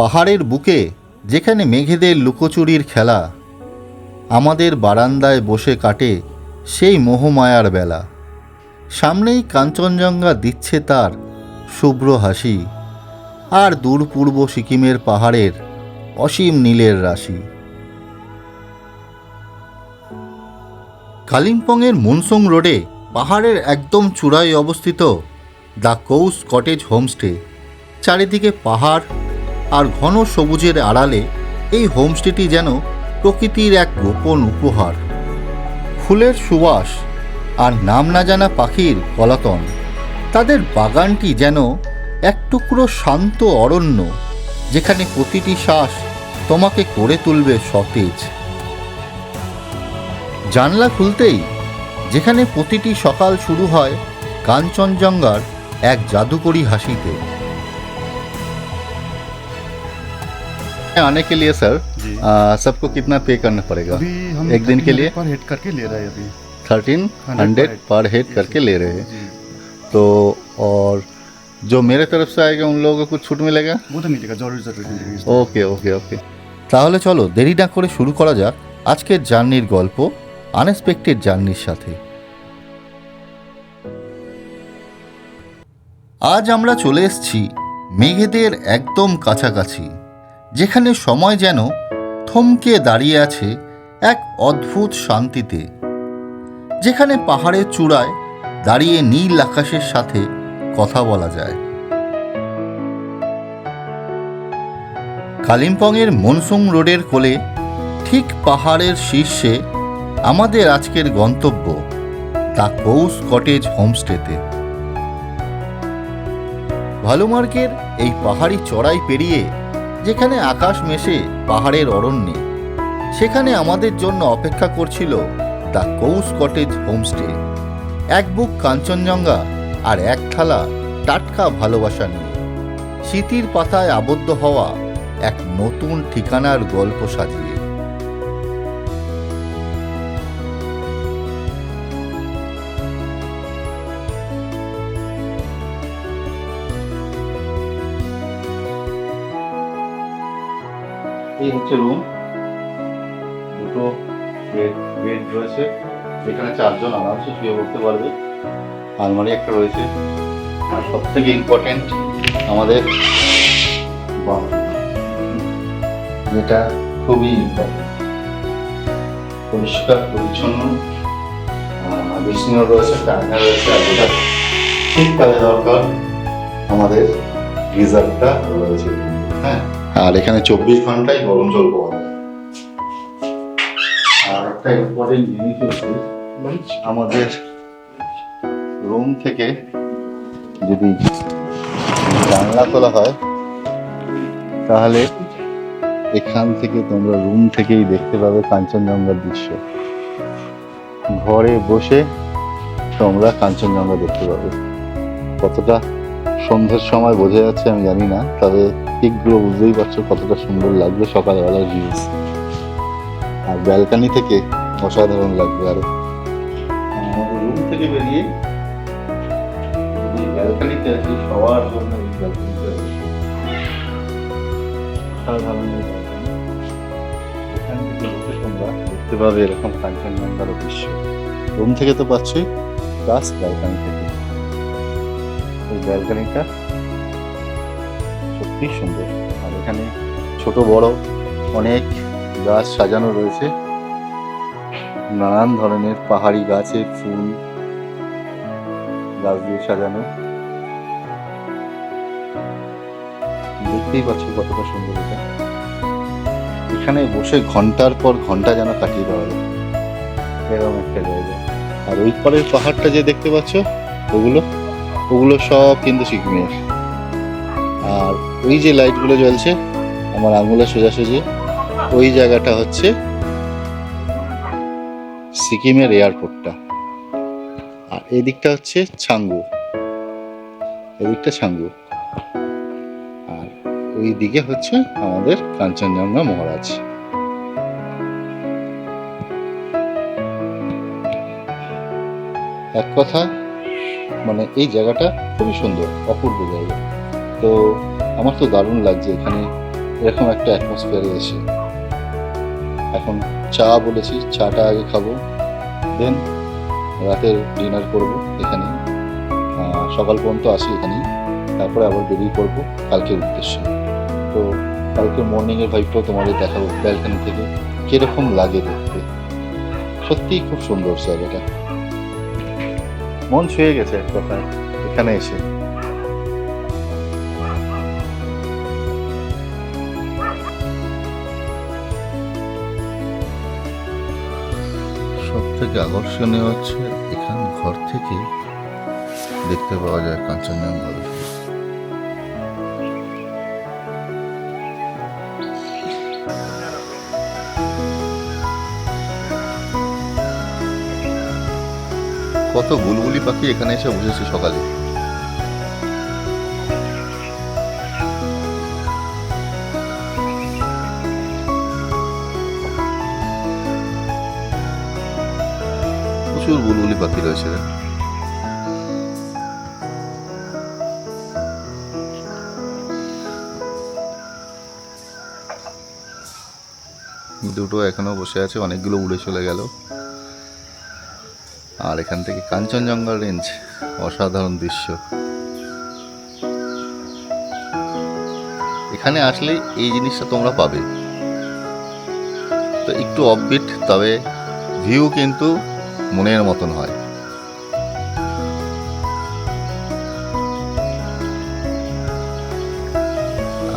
পাহাড়ের বুকে যেখানে মেঘেদের লুকোচুরির খেলা, আমাদের বারান্দায় বসে কাটে সেই মোহমায়ার বেলা। সামনেই কাঞ্চনজঙ্ঘা দিচ্ছে তার শুভ্র হাসি আর দূর পূর্ব সিকিমের পাহাড়ের অসীম নীলের রাশি। কালিম্পংয়ের মুনসুং রোডে পাহাড়ের একদম চূড়ায় অবস্থিত দ্য কৌস কটেজ হোমস্টে, চারিদিকে পাহাড় আর ঘন সবুজের আড়ালে এই হোমস্টেটি যেন প্রকৃতির এক গোপন উপহার। ফুলের সুবাস আর নাম না জানা পাখির কলাতন তাদের বাগানটি যেন এক টুকরো শান্ত অরণ্য, যেখানে প্রতিটি শ্বাস তোমাকে করে তুলবে সতেজ। জানলা খুলতেই যেখানে প্রতিটি সকাল শুরু হয় কাঞ্চনজঙ্ঘার এক জাদুকরী হাসিতে। आने के लिए सर जी आ, सबको कितना पे करना पड़ेगा अभी हम एक दिन के लिए? पर हेड करके ले रहे हैं अभी थर्टीन हंड्रेड पर हेड करके ले रहे हैं जी तो और जो मेरे तरफ से आएगा उन लोगों को कुछ छूट मिलेगा वो तो मिलेगा जरूर जरूर मिलेगा ওকে ওকে ওকে তাহলে চলো দেরি না করে শুরু করা যাক আজকের জার্নির গল্প আনএক্সপেক্টেড জার্নির সাথে আজ আমরা চলে এসেছি মেঘেদের একদম কাছাকাছি যেখানে সময় যেন থমকে দাঁড়িয়ে আছে এক অদ্ভুত শান্তিতে, যেখানে পাহাড়ের চূড়ায় দাঁড়িয়ে নীল আকাশের সাথে কথা বলা যায়। কালিম্পংয়ের মনসুং রোডের কোলে ঠিক পাহাড়ের শীর্ষে আমাদের আজকের গন্তব্য, দ্য কৌস কটেজ হোমস্টেতে। ভালুমার্কের এই পাহাড়ি চড়াই পেরিয়ে যেখানে আকাশ মেশে পাহাড়ের অরণ্যে। সেখানে আমাদের জন্য অপেক্ষা করছিল দ্য কৌস কটেজ হোমস্টে। এক বুক কাঞ্চনজঙ্ঘা আর এক থালা টাটকা ভালোবাসা নিয়ে। স্মৃতির পাতায় আবদ্ধ হওয়া এক নতুন ঠিকানার গল্প সাজিয়ে। হচ্ছে রুম দুটো বেড বেড রয়েছে। এখানে চারজন আরামসে শুয়ে পড়তে পারবে। আলমারি একটা রয়েছে। আর সব থেকে ইম্পর্টেন্ট আমাদের যেটা খুবই ইম্পর্টেন্ট পরিষ্কার, পরিচ্ছন্ন। বিষ্ণু রয়েছে টাকা রয়েছে, আর যেটা শীতকালে দরকার, আমাদের গিজারটা রয়েছে। হ্যাঁ। আর এখানে চব্বিশ ঘন্টায় গরম জল পাওয়া যায় আর একটা ইম্পর্টেন্ট জিনিস হচ্ছে, আমাদের রুম থেকে যদি জানলা তোলা হয়, তাহলে এখান থেকে তোমরা রুম থেকেই দেখতে পাবে কাঞ্চনজঙ্ঘার দৃশ্য। ঘরে বসে তোমরা কাঞ্চনজঙ্ঘা দেখতে পাবে। কতটা সন্ধ্যের সময় বোঝা যাচ্ছে আমি জানি না তবে পিকগুলো বুঝতেই পারছ কতটা সুন্দর লাগবে সকালবেলার ভিউজ আর ব্যালকানি থেকে অসাধারণ লাগবে আরও। রুম থেকে বেরিয়ে ব্যালকানিতে আছি সবার জন্য এই ব্যালকানিতে অসাধারণ এখান থেকে তোমরা দেখতে পাবে এরকম কাঞ্চনজঙ্ঘার দৃশ্য রুম থেকে তো পাচ্ছই প্লাস ব্যালকানি থেকে। ব্যালকানিটা সত্যি সুন্দর। আর এখানে ছোট, বড় অনেক গাছ সাজানো রয়েছে। নানান ধরনের পাহাড়ি গাছের ফুল, গাছ দিয়ে সাজানো। দেখতেই পাচ্ছ কতটা সুন্দর এটা। এখানে বসে ঘণ্টার পর ঘণ্টা যেন কাটিয়ে দেওয়া যায়। এরকম একটা জায়গা। আর ওই পাহাড়টা যে দেখতে পাচ্ছ, ওগুলো ওগুলো সব কিন্তু সিকিমের আর ওই যে লাইটগুলো জ্বলছে, আমার আঙুলের সোজাসুজি, ওই জায়গাটা হচ্ছে সিকিমের এয়ারপোর্টটা। আর এদিকটা হচ্ছে ছাঙ্গু এদিকটা ছাঙ্গু আর ওই দিকে হচ্ছে আমাদের কাঞ্চনজঙ্ঘা মহারাজ। এক কথা মানে এই জায়গাটা খুবই সুন্দর, অপূর্ব জায়গা। তো আমার তো দারুণ লাগছে এখানে, এরকম একটা অ্যাটমসফিয়ারে এসে। এখন চা বলেছি, চাটা আগে খাব দেন রাতের ডিনার করব এখানে। সকাল পর্যন্ত আসি এখানেই, তারপরে আবার বেরিয়ে পড়ব কালকের উদ্দেশ্যে। তো কালকে মর্নিংয়ের ভাইবটাও তোমাদের দেখাবো ব্যালকানি থেকে, কীরকম লাগে দেখতে। সত্যিই খুব সুন্দর জায়গাটা। মন ছুঁয়ে গেছে এক কথায় এখানে এসে। সব থেকে আকর্ষণীয় হচ্ছে এখানে ঘর থেকে দেখতে পাওয়া যায় কাঞ্চনজঙ্ঘা কত বুলবুলি পাখি এখানে এসে বসেছে সকালে। প্রচুর বুলবুলি পাখি রয়েছে দুটো এখনও বসে আছে, অনেকগুলো উড়ে চলে গেল। আর এখান থেকে কাঞ্চনজঙ্ঘা রেঞ্জ, অসাধারণ দৃশ্য। এখানে আসলে এই জিনিসটা তোমরা পাবে। তো একটু অফবিট তবে ভিউ কিন্তু মনের মতন হয়।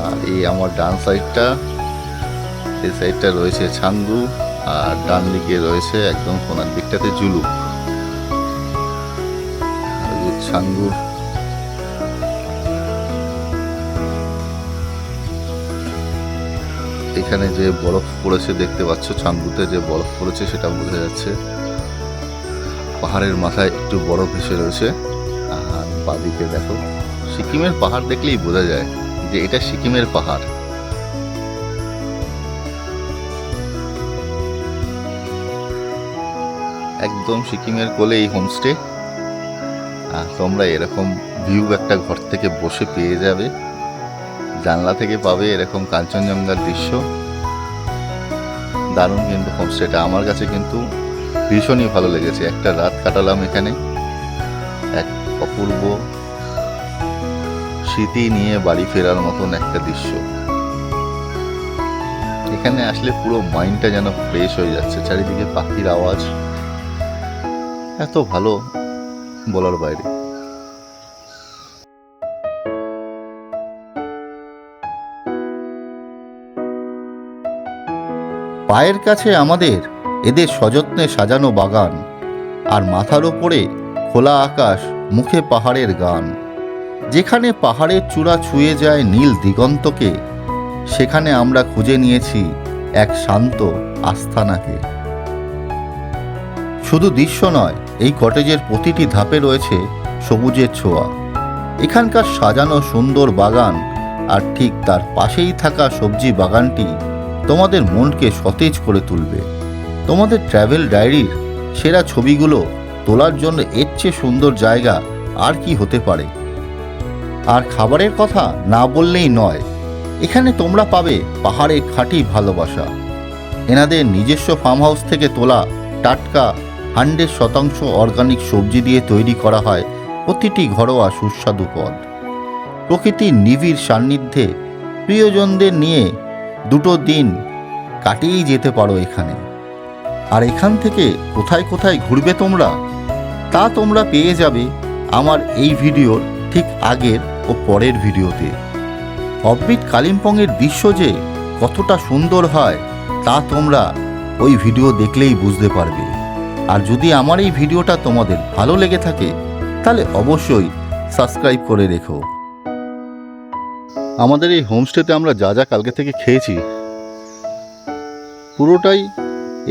আর এই আমার ডান সাইডটা এই সাইডটা রয়েছে ছাঙ্গু আর ডান দিকে রয়েছে একদম কোনার দিকটাতে জুলুক ছাঙ্গু এখানে যে বরফ পড়েছে দেখতে পাচ্ছ ছাঙ্গুতে যে বরফ পড়েছে সেটা বোঝা যাচ্ছে। পাহাড়ের মাথায় একটু বরফ ভেসে রয়েছে। আর বাদিকে দেখো, সিকিমের পাহাড় দেখলেই বোঝা যায় যে এটা সিকিমের পাহাড়। একদম সিকিমের কোলে এই হোমস্টে তোমরা এরকম ভিউ একটা ঘর থেকে বসে পেয়ে যাবে। জানলা থেকে পাবে এরকম কাঞ্চনজঙ্ঘার দৃশ্য। দারুণ কিন্তু হোমস্টেটা আমার কাছে কিন্তু ভীষণই ভালো লেগেছে। একটা রাত কাটালাম এখানে। এক অপূর্ব স্মৃতি নিয়ে বাড়ি ফেরার মতন একটা দৃশ্য। এখানে আসলে পুরো মাইন্ডটা যেন ফ্রেশ হয়ে যাচ্ছে। চারিদিকে পাখির আওয়াজ। এত ভালো। বলার বাইরে। পায়ের কাছে আমাদের এদের সযত্নে সাজানো বাগান আর মাথার ওপরে খোলা আকাশ, মুখে পাহাড়ের গান। যেখানে পাহাড়ের চূড়া ছুঁয়ে যায় নীল দিগন্তকে, সেখানে আমরা খুঁজে নিয়েছি এক শান্ত আস্থানাকে। শুধু দৃশ্য নয় এই কটেজের প্রতিটি ধাপে রয়েছে সবুজের ছোঁয়া। এখানকার সাজানো সুন্দর বাগান আর ঠিক তার পাশেই থাকা সবজি বাগানটি তোমাদের মনকে সতেজ করে তুলবে। তোমাদের ট্র্যাভেল ডায়েরির সেরা ছবিগুলো তোলার জন্য এর চেয়ে সুন্দর জায়গা আর কি হতে পারে? আর খাবারের কথা না বললেই নয়, এখানে তোমরা পাবে পাহাড়ে খাঁটি ভালোবাসা। এনাদের নিজস্ব ফার্ম হাউস থেকে তোলা টাটকা হান্ড্রেড শতাংশ অর্গানিক সবজি দিয়ে তৈরি করা হয়, প্রতিটি ঘরোয়া সুস্বাদু পদ। প্রকৃতির নিবিড় সান্নিধ্যে প্রিয়জনদের নিয়ে দুটো দিন কাটিয়েই যেতে পারো এখানে। আর এখান থেকে কোথায় কোথায় ঘুরবে তোমরা, তা তোমরা পেয়ে যাবে আমার এই ভিডিওর ঠিক আগের ও পরের ভিডিওতে। অববিট কালিম্পংয়ের দৃশ্য যে কতটা সুন্দর হয়, তা তোমরা ওই ভিডিও দেখলেই বুঝতে পারবে। আর যদি আমার এই ভিডিওটা তোমাদের ভালো লেগে থাকে, তাহলে অবশ্যই সাবস্ক্রাইব করে রেখো। আমাদের এই হোমস্টেতে আমরা যা যা কালকে থেকে খেয়েছি, পুরোটাই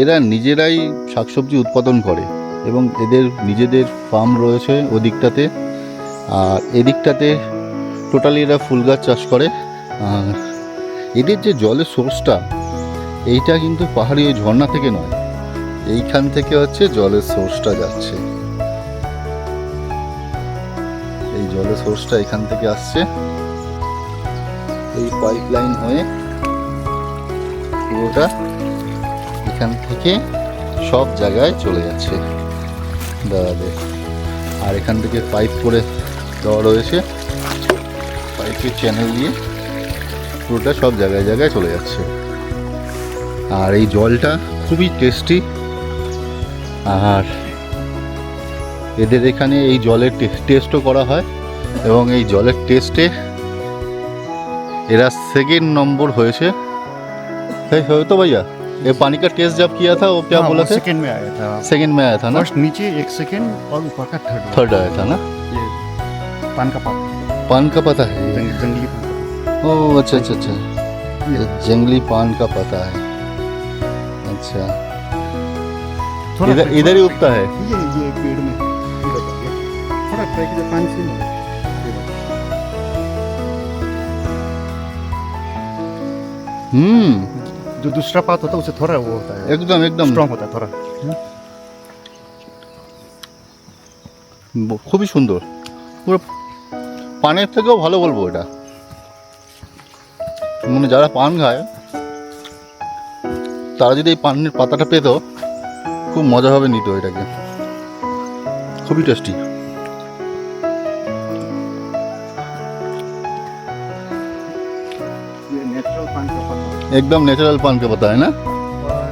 এরা নিজেরাই শাকসবজি উৎপাদন করে এবং এদের নিজেদের ফার্ম রয়েছে ওদিকটাতে। আর এদিকটাতে টোটালি এরা ফুল গাছ চাষ করে। এদের যে জলের সোর্সটা এইটা কিন্তু পাহাড়ি ওই ঝর্ণা থেকে নয়। এইখান থেকে হচ্ছে জলের সোর্সটা যাচ্ছে। এই জলের সোর্সটা এখান থেকে আসছে। এই পাইপ লাইন হয়ে পুরোটা এখান থেকে সব জায়গায় চলে যাচ্ছে। দাদাদের আর এখান থেকে পাইপ করে দেওয়া রয়েছে। পাইপের চ্যানেল দিয়ে পুরোটা সব জায়গায় জায়গায় চলে যাচ্ছে। আর এই জলটা খুবই টেস্টি আর এদের এখানে এই জলের টেস্টও করা হয় এবং এই জলের টেস্টে एरा सेकेंड नंबर হয়েছে है हो तो भैया ये पानी का टेस्ट जब किया था वो क्या हाँ, बोला वो था सेकंड में आया था सेकंड में आया था ना फर्स्ट नीचे एक सेकंड और ऊपर का थर्ड थर्ड आया था ना ये पान का पाप पान का पता है ये? जंग, जंगली पान का ओ अच्छा अच्छा अच्छा ये जंगली पान का पता है अच्छा थोड़ा इधर try- इधर ही थोड़ा उगता है try- ये ये पेड़ में ये देखो, ये थोड़ा ट्राई कीजिए पानी से नहीं ये देखो। हम्म जो दूसरा पात होता है उसे थोड़ा वो होता है एकदम एकदम स्ट्रॉन्ग होता है थोड़ा ব- খুবই সুন্দর পুরো পানের থেকেও ভালো বলবো এটা মানে যারা পান খায় তারা যদি এই পানের পাতাটা পেত খুব মজা হবে নিত এটাকে খুবই টেস্টি ये नेचुरल पान का पत्ता एकदम नेचुरल पान के पता है ना और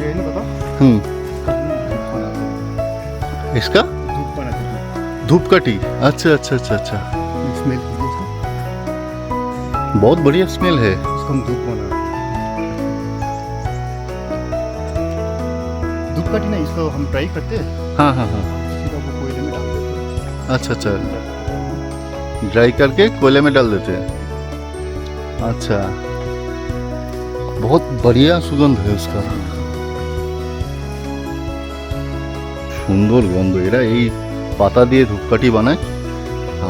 ये नहीं पता हम्म धूप बनाते हैं। इसका धूप बनाते हैं धूपकाठी अच्छा अच्छा अच्छा अच्छा स्मेल कीजिए इसका बहुत बढ़िया स्मेल है इसको हम धूप बना धूप काटी ना इसको हम ट्राई करते हैं हाँ हाँ हाँ सीधा वो कोयले में डाल देते हैं अच्छा अच्छा ड्राई करके कोयले में डाल देते हैं अच्छा बहुत बढ़िया सुगंध है उसका সুন্দর গন্ধ এরা এই পাতা দিয়ে ধূপকাঠি বানায়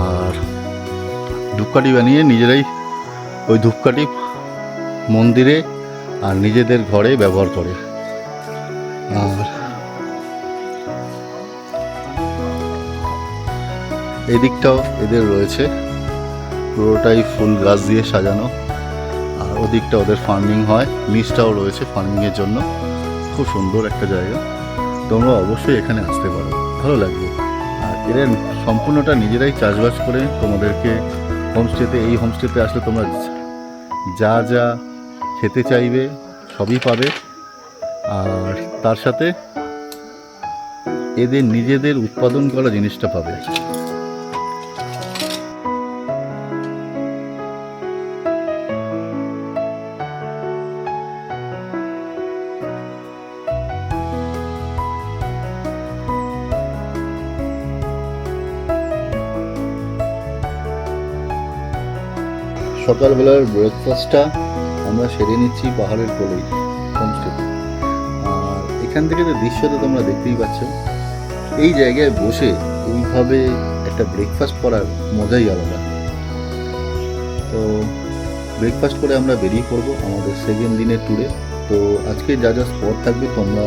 আর ধূপকাঠি বানিয়ে নিজেরাই ওই ধূপকাঠি মন্দিরে আর নিজেদের ঘরে ব্যবহার করে আর এদিকটাও এদের রয়েছে। পুরোটাই ফুল গাছ দিয়ে সাজানো। আর ওদিকটা ওদের ফার্মিং হয়। নিচটাও রয়েছে ফার্মিংয়ের জন্য। খুব সুন্দর একটা জায়গা। তোমরা অবশ্যই এখানে আসতে পারো। ভালো লাগবে। আর এদের সম্পূর্ণটা নিজেরাই চাষবাস করে তোমাদেরকে হোমস্টেতে এই হোমস্টেতে আসলে তোমরা যা যা খেতে চাইবে সবই পাবে। আর তার সাথে এদের নিজেদের উৎপাদন করা জিনিসটা পাবে। সকালবেলার ব্রেকফাস্টটা আমরা সেরে নিচ্ছি পাহাড়ের কোলেই। হোমস্টেতে এখান থেকে তো দৃশ্য তো তোমরা দেখতেই পাচ্ছ, এই জায়গায় বসে এইভাবে একটা ব্রেকফাস্ট করার মজাই আলাদা। তো ব্রেকফাস্ট করে আমরা বেরিয়ে পড়ব আমাদের সেকেন্ড দিনের ট্যুরে তো আজকে যা যা স্পট থাকবে তোমরা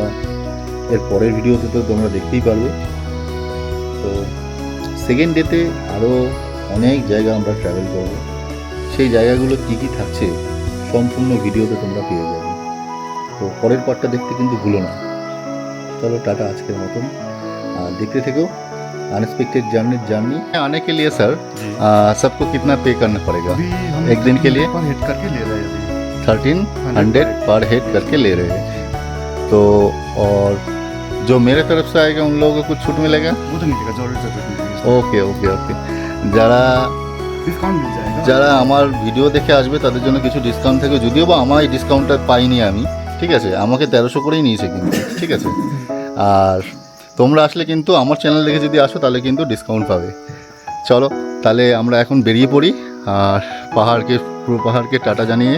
এর পরের ভিডিওতে তো তোমরা দেখতেই পারবে। তো সেকেন্ড ডেতে আরও অনেক জায়গা আমরা ট্রাভেল করব। সেই জায়গাগুলো কী কী থাকছে সম্পূর্ণ ভিডিওতে তোমরা পেয়ে যাবে। তো পরের পার্টটা দেখতে কিন্তু ভুলো না। চলো টাটা আজকের মতন আর দেখতে থেকো अनएक्सपेक्टेड जर्नी जर्नी आने के लिए सर जी आ, सबको कितना पे करना पड़ेगा अभी हम एक दिन के लिए? पर हिट करके ले रहे हैं अभी थर्टीन हंड्रेड पर हेड करके ले रहे हैं तो और जो मेरे तरफ से आएगा उन लोगों को कुछ छूट मिलेगा वो तो मिलेगा जरूर जरूर मिलेगा ওকে ওকে ওকে যারা डिस्काउंट मिल जाएगा যারা আমার ভিডিও দেখে আসবে তাদের জন্য কিছু ডিসকাউন্ট থাকে যদিও বা আমার এই ডিসকাউন্টটা পাইনি আমি ঠিক আছে, আমাকে তেরোশো করেই নিয়েছে কিন্তু, ঠিক আছে। আর তোমরা আসলে কিন্তু আমার চ্যানেল দেখে যদি আসো, তাহলে কিন্তু ডিসকাউন্ট পাবে। চলো, তাহলে আমরা এখন বেরিয়ে পড়ি, আর পাহাড়কে, পুরো পাহাড়কে টাটা জানিয়ে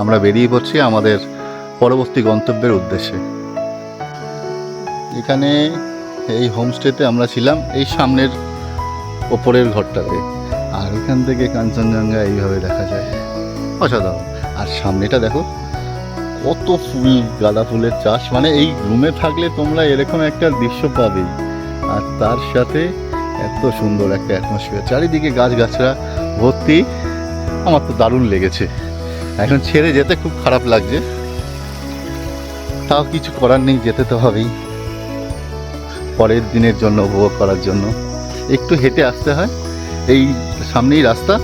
আমরা বেরিয়ে পড়ছি আমাদের পরবর্তী গন্তব্যের উদ্দেশ্যে। এখানে এই হোমস্টেতে আমরা ছিলাম, এই সামনের ওপরের ঘরটাতে। আর এখান থেকে কাঞ্চনজঙ্ঘা এইভাবে দেখা যায়। অসাধারণ। আর সামনেটা দেখো কত ফুল, গাঁদা ফুলের চাষ। মানে এই রুমে থাকলে তোমরা এরকম একটা দৃশ্য পাবেই আর তার সাথে এত সুন্দর একটা অ্যাটমসফিয়ার চারিদিকে গাছগাছরা ভর্তি। আমার তো দারুণ লেগেছে। এখন ছেড়ে যেতে খুব খারাপ লাগছে। তাও কিছু করার নেই, যেতে তো হবেই। পরের দিনের জন্য, উপভোগ করার জন্য। একটু হেঁটে আসতে হয়। এই সামনেই রাস্তা।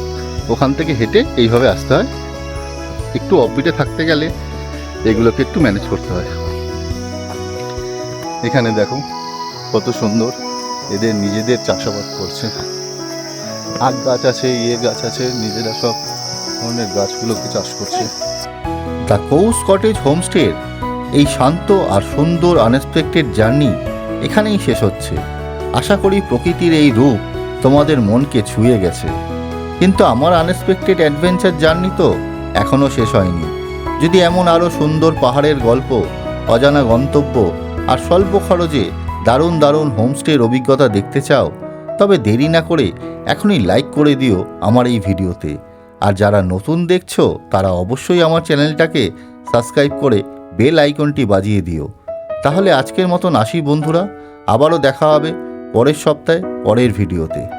ওখান থেকে হেঁটে এইভাবে আসতে হয়। একটু অফবিটে থাকতে গেলে এগুলোকে একটু ম্যানেজ করতে হয়। এখানে দেখো, কত সুন্দর এদের নিজেদের চাষাবাদ করছে। আখ গাছ আছে ইয়ে গাছ আছে, নিজেরা সব ধরনের গাছগুলোকে চাষ করছে। দ্য কৌস কটেজ হোমস্টের এই শান্ত আর সুন্দর আনএক্সপেক্টেড জার্নি এখানেই শেষ হচ্ছে। আশা করি প্রকৃতির এই রূপ তোমাদের মনকে ছুঁয়ে গেছে। কিন্তু আমার আনএক্সপেক্টেড অ্যাডভেঞ্চার জার্নি তো এখনও শেষ হয়নি। যদি এমন আরও সুন্দর পাহাড়ের গল্প, অজানা গন্তব্য আর স্বল্প খরচে দারুণ দারুণ হোমস্টের অভিজ্ঞতা দেখতে চাও, তবে দেরি না করে এখনই লাইক করে দিও আমার এই ভিডিওতে। আর যারা নতুন দেখছ, তারা অবশ্যই আমার চ্যানেলটাকে সাবস্ক্রাইব করে বেল আইকনটি বাজিয়ে দিও। তাহলে আজকের মতন আসি বন্ধুরা, আবারও দেখা হবে পরের সপ্তাহে, পরের ভিডিওতে।